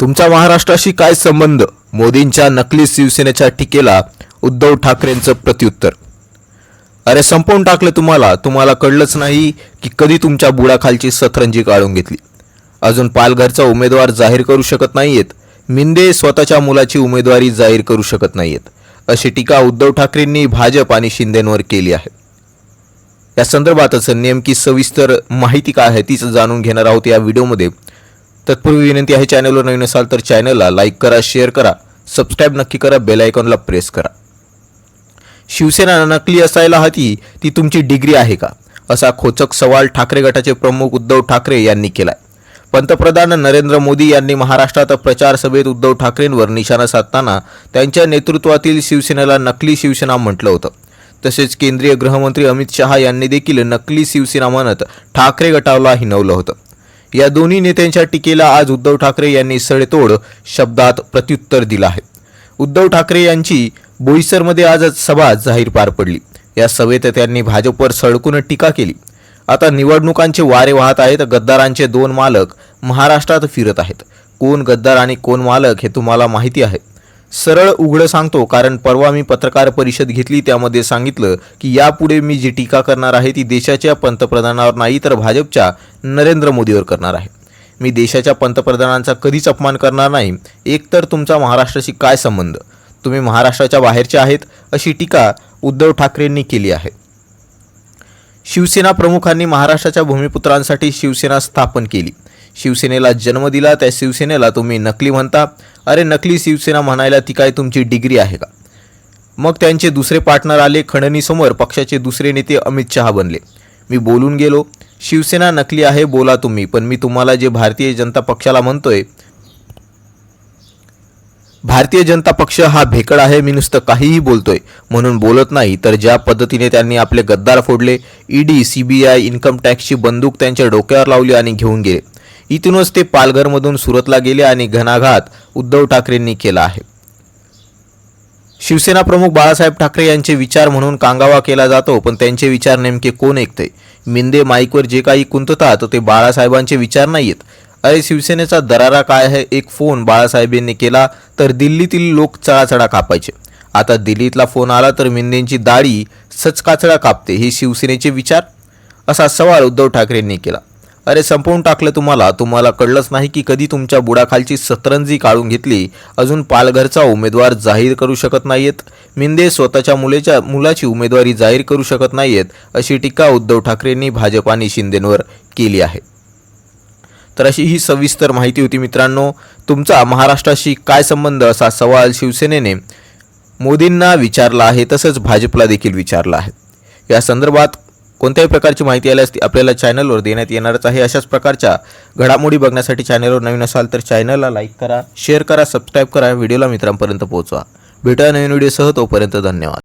तुमचा महाराष्ट्राशी काय संबंध? मोदींच्या नकली शिवसेनेच्या टीकेला उद्धव ठाकरेंचं प्रत्युत्तर. अरे संपवून टाकलं तुम्हाला. तुम्हाला कळलंच नाही की कधी तुमच्या बुडाखालची सतरंजी काढून घेतली. अजून पालघरचा उमेदवार जाहीर करू शकत नाहीयेत. मिंदे स्वतःच्या मुलाची उमेदवारी जाहीर करू शकत नाहीयेत. अशी टीका उद्धव ठाकरेंनी भाजप आणि शिंदेंवर केली आहे. या संदर्भातच नेमकी सविस्तर माहिती काय आहे तीच जाणून घेणार आहोत या व्हिडिओमध्ये. तत्पूर्वी विनंती आहे चॅनलवर नवीन असाल तर चॅनलला लाईक करा शेअर करा सबस्क्राईब नक्की करा बेल आयकॉनला प्रेस करा. शिवसेना नकली असायला हवी ती तुमची डिग्री आहे का? असा खोचक सवाल ठाकरे गटाचे प्रमुख उद्धव ठाकरे यांनी केलाय. पंतप्रधान नरेंद्र मोदी यांनी महाराष्ट्रात प्रचार सभेत उद्धव ठाकरेंवर निशाणा साधताना त्यांच्या नेतृत्वातील शिवसेनेला नकली शिवसेना म्हटलं होतं. तसेच केंद्रीय गृहमंत्री अमित शहा यांनी देखील नकली शिवसेना म्हणत ठाकरे गटाला हिनवलं होतं. या दोन्ही नेत्यांच्या टीकेला आज उद्धव ठाकरे यांनी सडेतोड शब्दात प्रत्युत्तर दिलं आहे. उद्धव ठाकरे यांची बोईसरमध्ये आज सभा जाहीर पार पडली. या सभेत त्यांनी भाजपवर सडकून टीका केली. आता निवडणुकांचे वारे वाहत आहेत गद्दारांचे दोन मालक महाराष्ट्रात फिरत आहेत. कोण गद्दार आणि कोण मालक हे तुम्हाला माहिती आहे. सरळ उघडं सांगतो कारण परवा मी पत्रकार परिषद घेतली त्यामध्ये सांगितलं की यापुढे मी जी टीका करणार आहे ती देशाच्या पंतप्रधानावर नाही तर भाजपच्या नरेंद्र मोदीवर करणार आहे. मी देशाच्या पंतप्रधानांचा कधीच अपमान करणार नाही. एकतर तुमचा महाराष्ट्राशी काय संबंध? तुम्ही महाराष्ट्राच्या बाहेरचे आहेत अशी टीका उद्धव ठाकरेंनी केली आहे. शिवसेना प्रमुखांनी महाराष्ट्राच्या भूमिपुत्रांसाठी शिवसेना स्थापन केली. शिवसेनेला जन्म दिला त्या शिवसेनेला तुम्ही नकली म्हणता. अरे नकली शिवसेना म्हणायला ती काय तुमची डिग्री आहे का? मग त्यांचे दुसरे पार्टनर आले खंडणीसमोर पक्षाचे दुसरे नेते अमित शहा बनले. मी बोलून गेलो शिवसेना नकली आहे बोला तुम्ही पण मी तुम्हाला जे भारतीय जनता पक्षाला म्हणतोय भारतीय जनता पक्ष हा भेकड आहे मी नुसतं काहीही बोलतोय. म्हणून बोलत नाही तर ज्या पद्धतीने त्यांनी आपले गद्दार फोडले ईडी सीबीआय इन्कम टॅक्सची बंदूक त्यांच्या डोक्यावर लावली आणि घेऊन गेले. इथूनच ते पालघरमधून सुरतला गेले आणि घणाघात उद्धव ठाकरेंनी केला आहे. शिवसेना प्रमुख बाळासाहेब ठाकरे यांचे विचार म्हणून कांगावा केला जातो पण त्यांचे विचार नेमके कोण ऐकते मिंदे माईकवर जे काही कुंततात ते बाळासाहेबांचे विचार नाहीयेत. अरे शिवसेनेचा दरारा काय आहे? एक फोन बाळासाहेबांनी केला तर दिल्लीतील लोक चळाचळा कापायचे. आता दिल्लीतला फोन आला तर मिंदेंची दाढी सचकाचळा कापते हे शिवसेनेचे विचार? असा सवाल उद्धव ठाकरेंनी केला. अरे संपवून टाकलं तुम्हाला. तुम्हाला कळलंच नाही की कधी तुमच्या बुडाखालची सतरंजी काढून घेतली. अजून पालघरचा उमेदवार जाहीर करू शकत नाहीयेत. मिंदे स्वतःच्या मुलेच्या मुलाची उमेदवारी जाहीर करू शकत नाहीयेत अशी टीका उद्धव ठाकरेंनी भाजप आणि शिंदेंवर केली आहे. तर अशी ही सविस्तर माहिती होती मित्रांनो. तुमचा महाराष्ट्राशी काय संबंध असा सवाल शिवसेनेने मोदींना विचारला आहे तसंच भाजपला देखील विचारला आहे. या संदर्भात कोणत्याही प्रकारची माहिती आल्यास ती आपल्याला चॅनलवर देण्यात येणारच आहे. अशाच प्रकारच्या घडामोडी बघण्यासाठी चॅनलवर नवीन असाल तर चॅनलला लाईक करा शेअर करा सबस्क्राईब करा. व्हिडिओला मित्रांपर्यंत पोहोचवा. भेटूया नवीन व्हिडिओसह तोपर्यंत धन्यवाद.